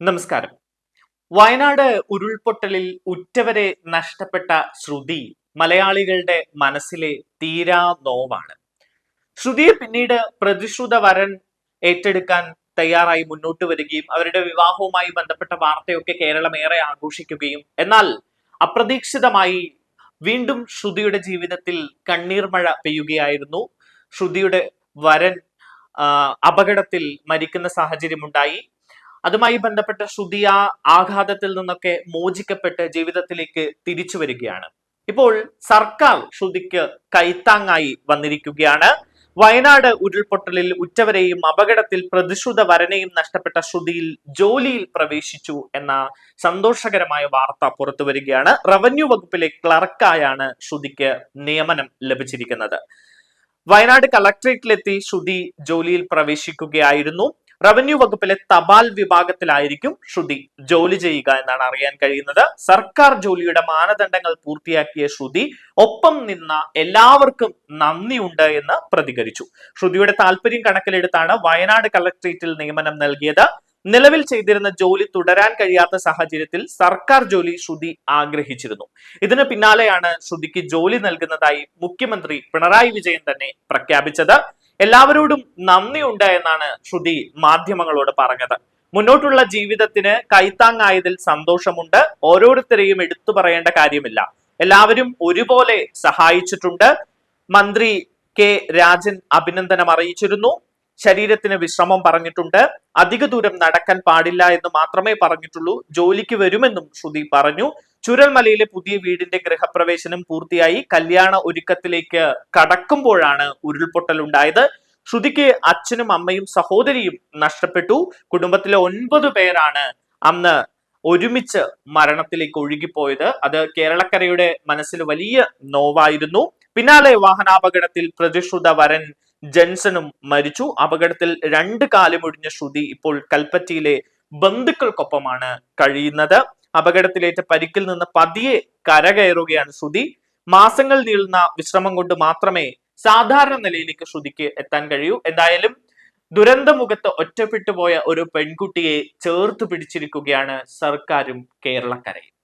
നമസ്കാരം. വയനാട് ഉരുൾപൊട്ടലിൽ ഉറ്റവരെ നഷ്ടപ്പെട്ട ശ്രുതി മലയാളികളുടെ മനസ്സിലെ തീരാ നോവാണ്. ശ്രുതിയെ പിന്നീട് പ്രതിശ്രുത വരൻ ഏറ്റെടുക്കാൻ തയ്യാറായി മുന്നോട്ട് വരികയും അവരുടെ വിവാഹവുമായി ബന്ധപ്പെട്ട വാർത്തയൊക്കെ കേരളം ഏറെ ആഘോഷിക്കുകയും എന്നാൽ അപ്രതീക്ഷിതമായി വീണ്ടും ശ്രുതിയുടെ ജീവിതത്തിൽ കണ്ണീർ മഴ പെയ്യുകയായിരുന്നു. ശ്രുതിയുടെ വരൻ അപകടത്തിൽ മരിക്കുന്ന സാഹചര്യമുണ്ടായി. അതുമായി ബന്ധപ്പെട്ട ശ്രുതി ആ ആഘാതത്തിൽ നിന്നൊക്കെ മോചിക്കപ്പെട്ട് ജീവിതത്തിലേക്ക് തിരിച്ചു വരികയാണ്. ഇപ്പോൾ സർക്കാർ ശ്രുതിക്ക് കൈത്താങ്ങായി വന്നിരിക്കുകയാണ്. വയനാട് ഉരുൾപൊട്ടലിൽ ഉറ്റവരെയും അപകടത്തിൽ പ്രതിശ്രുത വരനെയും നഷ്ടപ്പെട്ട ശ്രുതിയിൽ ജോലിയിൽ പ്രവേശിച്ചു എന്ന സന്തോഷകരമായ വാർത്ത പുറത്തു വരികയാണ്. റവന്യൂ വകുപ്പിലെ ക്ലർക്കായാണ് ശ്രുതിക്ക് നിയമനം ലഭിച്ചിരിക്കുന്നത്. വയനാട് കളക്ട്രേറ്റിലെത്തി ശ്രുതി ജോലിയിൽ പ്രവേശിക്കുകയായിരുന്നു. റവന്യൂ വകുപ്പിലെ തപാൽ വിഭാഗത്തിലായിരിക്കും ശ്രുതി ജോലി ചെയ്യുക എന്നാണ് അറിയാൻ കഴിയുന്നത്. സർക്കാർ ജോലിയുടെ മാനദണ്ഡങ്ങൾ പൂർത്തിയാക്കിയ ശ്രുതി ഒപ്പം നിന്ന എല്ലാവർക്കും നന്ദിയുണ്ട് എന്ന് പ്രതികരിച്ചു. ശ്രുതിയുടെ താല്പര്യം കണക്കിലെടുത്താണ് വയനാട് കളക്ട്രേറ്റിൽ നിയമനം നൽകിയത്. നിലവിൽ ചെയ്തിരുന്ന ജോലി തുടരാൻ കഴിയാത്ത സാഹചര്യത്തിൽ സർക്കാർ ജോലി ശ്രുതി ആഗ്രഹിച്ചിരുന്നു. ഇതിന് പിന്നാലെയാണ് ശ്രുതിക്ക് ജോലി നൽകുന്നതായി മുഖ്യമന്ത്രി പിണറായി വിജയൻ തന്നെ പ്രഖ്യാപിച്ചത്. എല്ലാവരോടും നന്ദിയുണ്ട് എന്നാണ് ശ്രുതി മാധ്യമങ്ങളോട് പറഞ്ഞത്. മുന്നോട്ടുള്ള ജീവിതത്തിന് കൈത്താങ്ങായതിൽ സന്തോഷമുണ്ട്. ഓരോരുത്തരെയും എടുത്തു പറയേണ്ട കാര്യമില്ല. എല്ലാവരും ഒരുപോലെ സഹായിച്ചിട്ടുണ്ട്. മന്ത്രി കെ രാജൻ അഭിനന്ദനം അറിയിച്ചിരുന്നു. ശരീരത്തിന് വിശ്രമം പറഞ്ഞിട്ടുണ്ട്. അധിക ദൂരം നടക്കാൻ പാടില്ല എന്ന് മാത്രമേ പറഞ്ഞിട്ടുള്ളൂ. ജോലിക്ക് വരുമെന്നും ശ്രുതി പറഞ്ഞു. ചുരൽമലയിലെ പുതിയ വീടിന്റെ ഗൃഹപ്രവേശനം പൂർത്തിയായി. കല്യാണ ഒരുക്കത്തിലേക്ക് കടക്കുമ്പോഴാണ് ഉരുൾപൊട്ടൽ ഉണ്ടായത്. ശ്രുതിക്ക് അച്ഛനും അമ്മയും സഹോദരിയും നഷ്ടപ്പെട്ടു. കുടുംബത്തിലെ ഒൻപത് പേരാണ് അന്ന് ഒരുമിച്ച് മരണത്തിലേക്ക് ഒഴുകിപ്പോയത്. അത് കേരളക്കരയുടെ മനസ്സിൽ വലിയ നോവായിരുന്നു. പിന്നാലെ വാഹനാപകടത്തിൽ പ്രതിശ്രുത വരൻ ജെൻസണും മരിച്ചു. അപകടത്തിൽ രണ്ട് കാലുമൊടിഞ്ഞ ശ്രുതി ഇപ്പോൾ കൽപ്പറ്റയിലെ ബന്ധുക്കൾക്കൊപ്പമാണ് കഴിയുന്നത്. അപകടത്തിലേറ്റ പരിക്കിൽ നിന്ന് പതിയെ കരകയറുകയാണ് ശ്രുതി. മാസങ്ങൾ നീളുന്ന വിശ്രമം കൊണ്ട് മാത്രമേ സാധാരണ നിലയിലേക്ക് ശ്രുതിക്ക് എത്താൻ കഴിയൂ. എന്തായാലും ദുരന്തമുഖത്ത് ഒറ്റപ്പെട്ടു പോയ ഒരു പെൺകുട്ടിയെ ചേർത്ത് പിടിച്ചിരിക്കുകയാണ് സർക്കാരും കേരളക്കരയും.